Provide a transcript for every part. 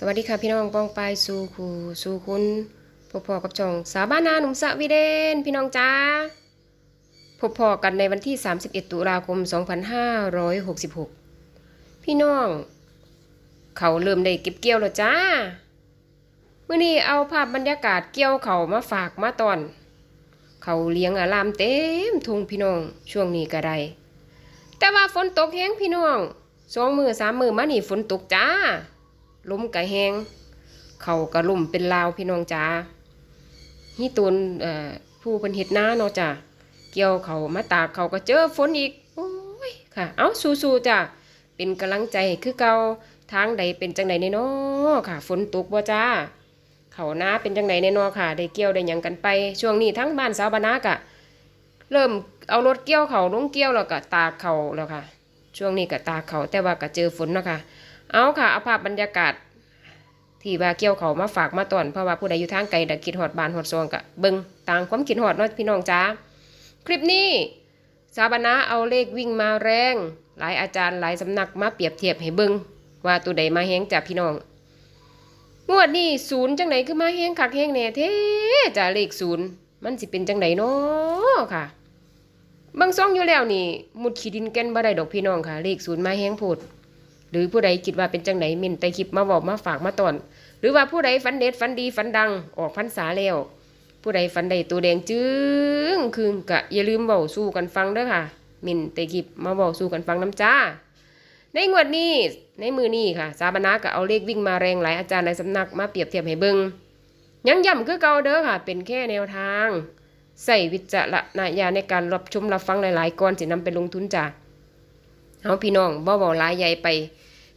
สวัสดีค่ะพี่น้องป้องปายสู่ครูสู่คุณพบพอกับจองสาบ้านนาหนุ่มสวีเดน พี่น้องจ้าพบพอกันในวันที่ 31 ตุลาคม 2566 พี่น้อง เขาเริ่มได้เก็บเกี่ยวแล้วจ้าเมื่อนี้เอาภาพบรรยากาศเกี่ยวเขามาฝากมาตอน เขาเลี้ยงอารามเต็มทุ่งพี่น้องช่วงนี้ก็ได้แต่ว่าฝนตกแห้งพี่น้องสองมือสามมือมานี่ฝนตกจ้า ล้มกะแหงเขากะลุ่มเป็นลาวพี่น้องจ้าฮี่ตนผู้เพิ่นเฮ็ดนาเนาะจ้ะเกี่ยวเขามาตากเขาก็เจอฝนอีกโอ้ยค่ะ เอาสู้ๆจ้ะเป็นกำลังใจคือเกาทางใดเป็นจังใดแน่นอค่ะ ฝนตกบ่จ้าเขาน้าเป็นจังใดแน่นอค่ะ ได้เกี่ยวได้ยังกันไป ช่วงนี้ทั้งบ้านสาวบานากะเริ่มเอารถเกี่ยวเขาลงเกี่ยวแล้วก็ตากเขาแล้วค่ะ ช่วงนี้ก็ตากเขาแต่ว่าก็เจอฝนเนาะค่ะ เอาค่ะเอาภาพบรรยากาศ ที่ว่าเกี่ยวเขามาฝากมาตอนเพราะว่าผู้ใดอยู่ทางไกลดักคิดหอดบานหอดซองกะเบิงต่างความคิดหอดเนาะพี่น้องจ้าคลิปนี้สาบานะเอาเลขวิ่งมาแรง หลายอาจารย์หลายสำนักมาเปรียบเทียบให้เบิงว่าตัวใดมาแห้งจากพี่น้องงวดนี้ศูนย์จังไหนคือมาแห้งคักแห้งแน่เท่จ้าเลขศูนย์มันสิเป็นจังไหนเนาะค่ะ บางซ่องอยู่แล้วนี่มุดขีดินแกนบ่ได้ดอกพี่น้องค่ะ เลขศูนย์มาแห้งโพด หรือผู้ใดคิดว่าเป็นจังไหนมินใต้คลิปมาบอกมาฝากมาตอน หรือว่าผู้ใดฝันเด็ดฝันดีฝันดังออกพรรษาแล้ว ผู้ใดฝันใดตัวแดงจึงคือกะอย่าลืมเบาสู้กันฟังเด้อค่ะ มินใต้คลิปมาบอกสู้กันฟังน้ำจ้า ในงวดนี้ในมือนี้ค่ะ สาบานาก็เอาเลขวิ่งมาแรงหลายอาจารย์หลายสำนักมาเปรียบเทียบให้เบิงยังย้ำคือเก่าเด้อค่ะ เป็นแค่แนวทาง ใส่วิจารณญาณในการรับชมรับฟังหลายๆก่อนสินำไปลงทุนจ้าเอาพี่น้องบ่บาหลายใหญ่ไป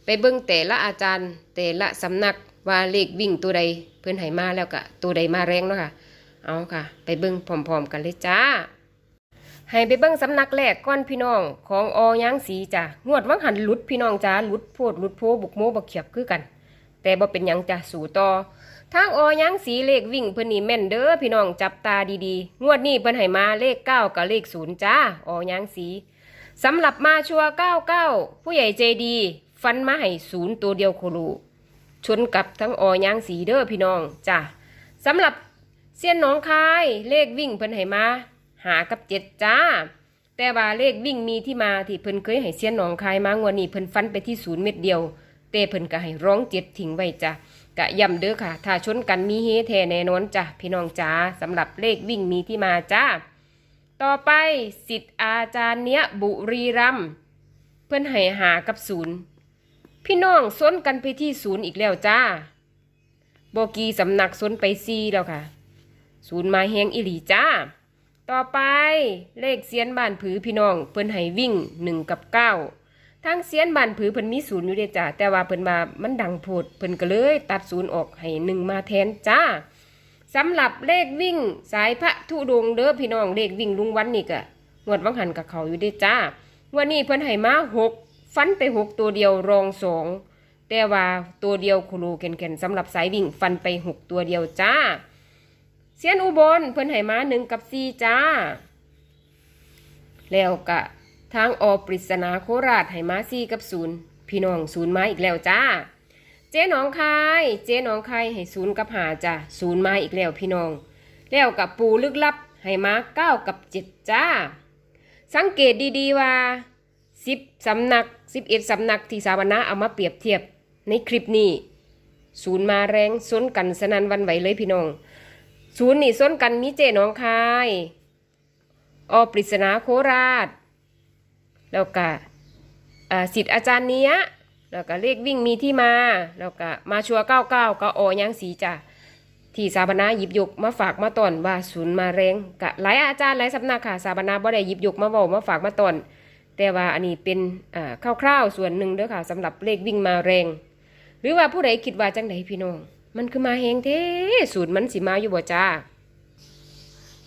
ไปเบิ่งแต่ละอาจารย์ แต่ละสำนักว่าเลขวิ่งตัวใดเพื่อนให้มาแล้วก็ตัวใดมาแรงเนาะค่ะ เอาค่ะ ไปเบิ่งพร้อมๆกันเลยจ้า ให้ไปเบิ่งสำนักแรกก้อนพี่น้องของออย่างสีจ้ะงวดวังหันหลุดพี่น้องจ้าหลุดโพดหลุดโพบุกโมบกเขียบคือกัน แต่บ่เป็นยังจ้ะสู่ต่อทางออย่างสีเลขวิ่งเพิ่นนี่แม่นเด้อพี่น้องจับตาดีๆ งวดนี้เพิ่อนให้มาเลขเก้ากับเลขศูนย์จ้าออย่างสีสำหรับมาชัวเก้าเก้าผู้ใหญ่ใจดี ฟันมาให้ศูนย์ตัวเดียวโคโลชนกับทั้งออยางสีเด้อพี่น้องจ้ะสำหรับเสี้ยนหน้องคายเลขวิ่งเพิ่นให้มาหากับเจ็ดจ้า แต่ว่าเลขวิ่งมีที่มาที่เพิ่นเคยให้เสี้ยนหน้องคายมางวดนี้เพิ่นฟันไปที่ศูนย์เม็ดเดียวแต่เพิ่นก็ให้ร้องเจ็ดทิ้งไว้จ้ะกะย้ำเด้อค่ะ ถ้าชนกันมีเฮแทแน่นอนจ้ะพี่น้องจ้าสำหรับเลขวิ่งมีที่มาจ้าต่อไปสิทธิ์อาจารย์เนี้ยบุรีรัมเพื่อนให้หากับศูนย์ พี่น้องซ้นกันไปที่ศูนย์อีกแล้วจ้าโบกีสำนักซ้นไปซีแล้วค่ะ ศูนย์มาแหงอิหลีจ้า ต่อไปเลขเสียนบ้านผือพี่น้องเพิ่นให้วิ่งหนึ่งกับเก้าทั้งเสียนบ้านผือเพิ่นมีศูนย์อยู่เด้จ้าแต่ว่าเพิ่นว่ามันดังโพดเพิ่นก็เลยตัดศูนย์ออกให้หนึ่งมาแทนจ้าสำหรับเลขวิ่งสายพระธุดงเด้อพี่น้องเลขวิ่งลุงวันนี่กะงวดวังหันกับเขาอยู่เด้จ้าวันนี้เพิ่นให้มาหก ฟันไปหกตัวเดียวรองสองแต่ว่าตัวเดียวโคโลแก่นๆสำหรับสายวิ่งฟันไปหกตัวเดียวจ้าเสียนอุบลเพิ่นให้มาหนึ่งกับสี่จ้า แล้วกะทางอปริศนาโคราชให้มาสี่กับศูนย์พี่น้องศูนย์มาอีกแล้วจ้า เจ๊หนองคายเจ๊หนองคายให้ศูนย์กับหาจ้ะศูนย์มาอีกแล้วพี่น้อง แล้วกับปูลึกลับให้มาเก้ากับเจ็ดจ้า สังเกตดีๆว่า สิบสำนักสิบเอ็ดสำนักที่สาวนะเอามาเปรียบเทียบในคลิปนี้ ศูนย์มาแรงซ้นกันสนันวันไหวเลยพี่น้อง ศูนย์นี่ซ้นกันมีเจ๊หนองคายอปริศนาโคราช แล้วก็สิทธิ์อาจารย์เนี้ยแล้วก็เลขวิ่งมีที่มา แล้วก็มาชัวเก้าเก้าก็ออยังสีจ้ะที่สาบนาหยิบยกมาฝากมาตอนว่าศูนย์มาแรงกะหลายอาจารย์หลายสำนักค่ะสาบนาบ่ได้หยิบยกมาบอกมาฝากมาตอน แต่ว่าอันนี้เป็นอ่าคร่าวๆส่วนหนึ่งเด้อค่ะสำหรับเลขวิ่งมาแรง หรือว่าผู้ใดคิดว่าจังไดพี่น้อง มันคือมาแหงเท้ศูนย์มันสิมาอยู่บ่จ้า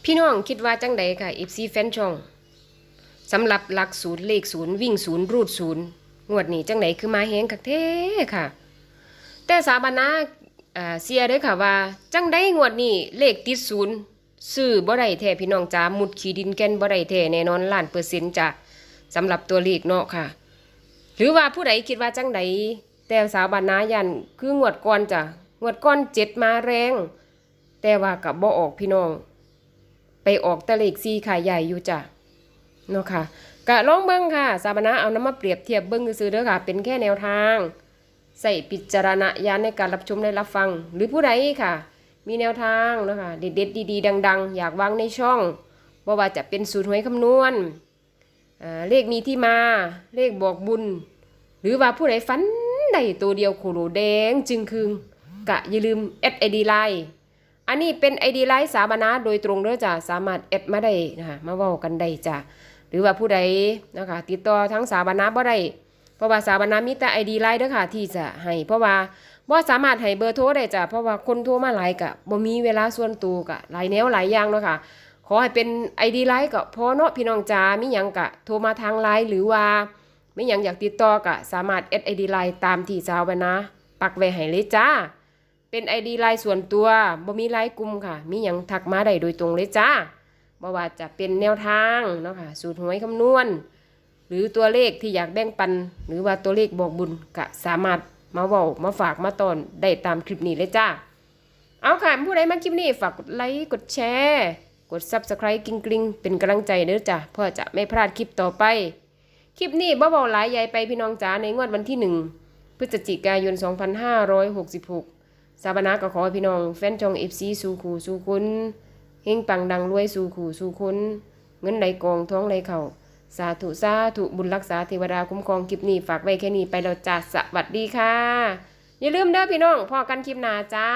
พี่น้องคิดว่าจังไดค่ะ FC แฟนช่องสำหรับหลักศูนย์เลขศูนย์วิ่งศูนย์รูดศูนย์งวดนี้จังไหนคือมาแฮงคักเท่ค่ะ แต่สาบานาอ่าเสียเด้ค่ะว่า จังได้งวดนี้เลขติดศูนย์ซื้อบ่ได้แท้พี่น้องจ้ามุดขีดินแกนบ่ได้แท้แน่นอนล้านเปอร์เซ็นต์จ้ะ สำหรับตัวเลขเนาะค่ะ หรือว่าผู้ใดคิดว่าจังไดแต่สาวบานนายันคืองวดก่อนจ้ะงวดก่อนเจ็ดมาแรง แต่ว่ากับบ่ออกพี่น้อง ไปออกตะเลขซีขายใหญ่อยู่จ้ะเนาะค่ะกะลองเบิ่งค่ะสาวบานาเอาน้ำมาเปรียบเทียบเบิ่งซื่อเด้อค่ะ เป็นแค่แนวทาง ใส่ปิจารณญาณในการรับชมและรับฟัง หรือผู้ใดค่ะ มีแนวทางเนาะคะเด็ดๆดีๆ ดัง ๆ อยากวางในช่องบ่ว่าจะเป็นสูตรหวยคำนวณ เลขมีที่มาเลขบอกบุญ หรือว่าผู้ใดฝันได้ตัวเดียวโคโลแดงจึงคืงกะอย่าลืมแอดไอดีไลน์อันนี้เป็นไอดีไลน์สาบานาโดยตรงเด้อจ้ะสามารถแอดมาได้นะคะมาเว้ากันได้จ้ะหรือว่าผู้ใดนะคะติดต่อทั้งสาบานาบ่ได้เพราะว่าสาบานามีแต่ไอดีไลน์เด้อค่ะที่จะให้เพราะว่าบ่สามารถให้เบอร์โทรได้จ้ะเพราะว่าคนโทรมาหลายกะบ่มีเวลาส่วนตัวกะหลายแนวหลายอย่างเนาะค่ะ ขอให้เป็นไอดีไลน์ก็พอเนาะพี่น้องจ๋ามีหยังกะโทรมาทางไลน์หรือว่าไม่หยังอยากติดต่อกะสามารถแอดไอดีไลน์ตามที่สาวไปนะ ปักไว้ให้เลยจ้า เป็นไอดีไลน์ส่วนตัวบ่มีไลน์กลุ่มค่ะมีหยังทักมาได้โดยตรงเลยจ้าบ่ว่าจะเป็นแนวทางเนาะค่ะสูตรหวยคำนวณ หรือตัวเลขที่อยากแบ่งปัน หรือว่าตัวเลขบอกบุญก็สามารถมาเว้ามาฝากมาตอนได้ตามคลิปนี้เลยจ้าเอาค่ะผู้ใดมาคลิปนี้ฝากกดไลค์กดแชร์ กด Subscribe กริ๊งกริ๊งเป็นกำลังใจเด้อจ้ะเพื่อจะไม่พลาดคลิปต่อไป คลิปนี้บ่เบาหลายใหญ่ไปพี่น้องจ๋าในงวดวันที่หนึ่งพฤศจิกายน 2566สาบานาก็ขอให้พี่น้องแฟนจอง FC สู่ขู่สู่คุณเฮงปังดังรวยสู่ขู่สู่คุณเงินไหลกองท้องไหลเข่าสาธุสาธุบุญรักษาเทวดาคุ้มครองคลิปนี้ฝากไว้แค่นี้ไปแล้วจ้าสวัสดีค่ะ อย่าลืมเด้อพี่น้องพอกันคลิปหน้าจ้า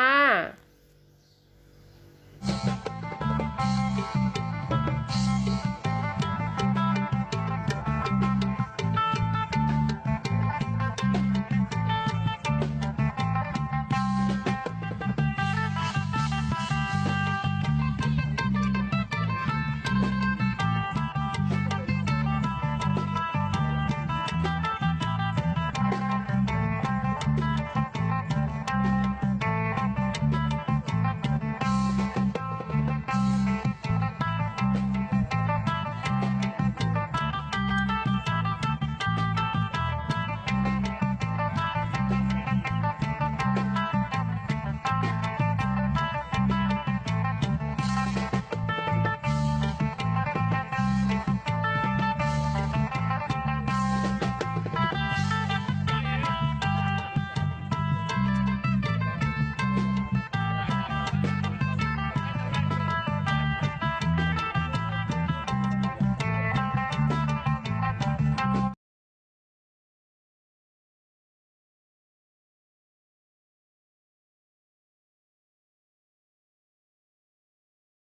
thank you.